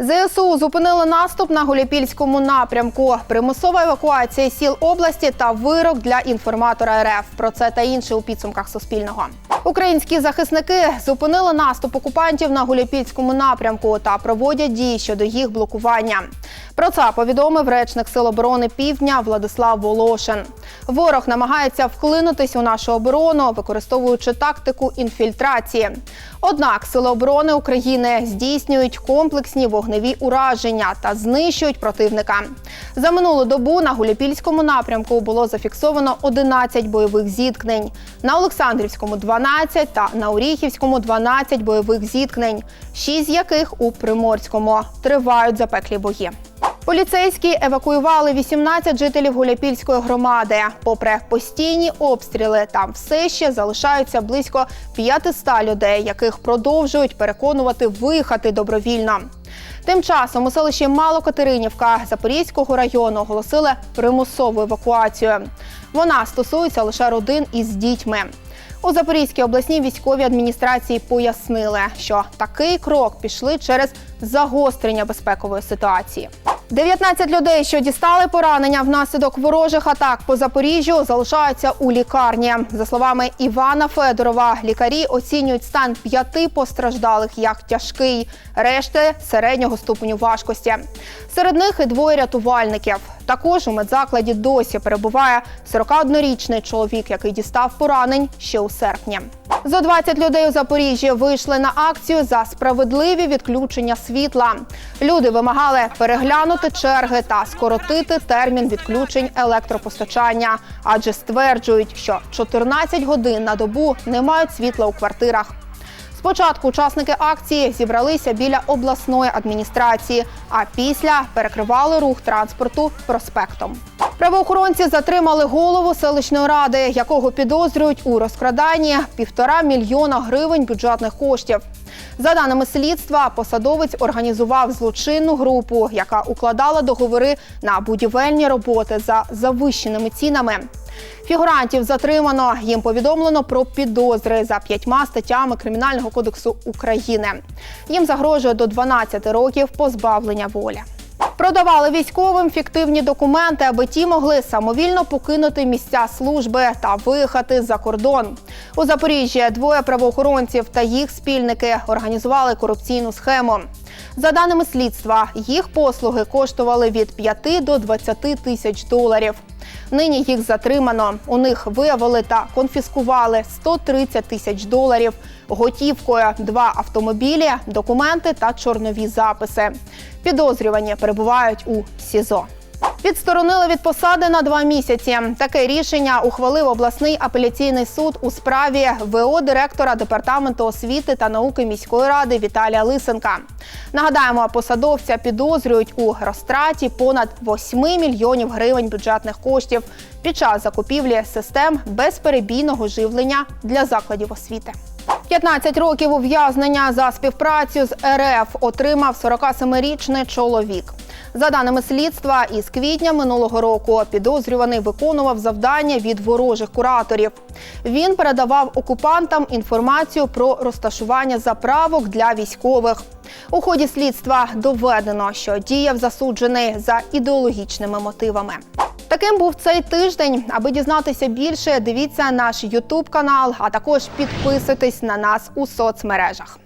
ЗСУ зупинили наступ на Гуляпільському напрямку. Примусова евакуація сіл області та вирок для інформатора РФ. Про це та інше у підсумках Суспільного. Українські захисники зупинили наступ окупантів на Гуляпільському напрямку та проводять дії щодо їх блокування. Про це повідомив речник Сил оборони Півдня Владислав Волошин. Ворог намагається вклинутись у нашу оборону, використовуючи тактику інфільтрації. Однак сили оборони України здійснюють комплексні вогневі ураження та знищують противника. За минулу добу на Гуляпільському напрямку було зафіксовано 11 бойових зіткнень. На Олександрівському 12 та на Оріхівському 12 бойових зіткнень, 6 з яких у Приморському тривають запеклі бої. Поліцейські евакуювали 18 жителів Гуляпільської громади. Попри постійні обстріли, там все ще залишаються близько 500 людей, яких продовжують переконувати виїхати добровільно. Тим часом у селищі Малокатеринівка Запорізького району оголосили примусову евакуацію. Вона стосується лише родин із дітьми. У Запорізькій обласній військовій адміністрації пояснили, що такий крок пішли через загострення безпекової ситуації. 19 людей, що дістали поранення внаслідок ворожих атак по Запоріжжю, залишаються у лікарні. За словами Івана Федорова, лікарі оцінюють стан п'яти постраждалих як тяжкий, решти середнього ступеню важкості. Серед них і двоє рятувальників. Також у медзакладі досі перебуває 41-річний чоловік, який дістав поранень ще у серпні. Зо 20 людей у Запоріжжі вийшли на акцію за справедливі відключення світла. Люди вимагали переглянути черги та скоротити термін відключень електропостачання, адже стверджують, що 14 годин на добу не мають світла у квартирах. Спочатку учасники акції зібралися біля обласної адміністрації, а після перекривали рух транспорту проспектом. Правоохоронці затримали голову селищної ради, якого підозрюють у розкраданні півтора мільйона гривень бюджетних коштів. За даними слідства, посадовець організував злочинну групу, яка укладала договори на будівельні роботи за завищеними цінами. Фігурантів затримано. Їм повідомлено про підозри за п'ятьма статтями Кримінального кодексу України. Їм загрожує до 12 років позбавлення волі. Продавали військовим фіктивні документи, аби ті могли самовільно покинути місця служби та виїхати за кордон. У Запоріжжі двоє правоохоронців та їх спільники організували корупційну схему. За даними слідства, їх послуги коштували від 5 до 20 тисяч доларів. Нині їх затримано. У них виявили та конфіскували 130 тисяч доларів, готівкою, два автомобілі, документи та чорнові записи. Підозрювані перебувають у СІЗО. Відсторонили від посади на два місяці. Таке рішення ухвалив обласний апеляційний суд у справі ВО директора департаменту освіти та науки міської ради Віталія Лисенка. Нагадаємо, посадовця підозрюють у розтраті понад 8 мільйонів гривень бюджетних коштів під час закупівлі систем безперебійного живлення для закладів освіти. 15 років ув'язнення за співпрацю з РФ отримав 47-річний чоловік. За даними слідства, із квітня минулого року підозрюваний виконував завдання від ворожих кураторів. Він передавав окупантам інформацію про розташування заправок для військових. У ході слідства доведено, що діяв засуджений за ідеологічними мотивами. Таким був цей тиждень. Аби дізнатися більше, дивіться наш Ютуб канал, а також підписуйтесь на нас у соцмережах.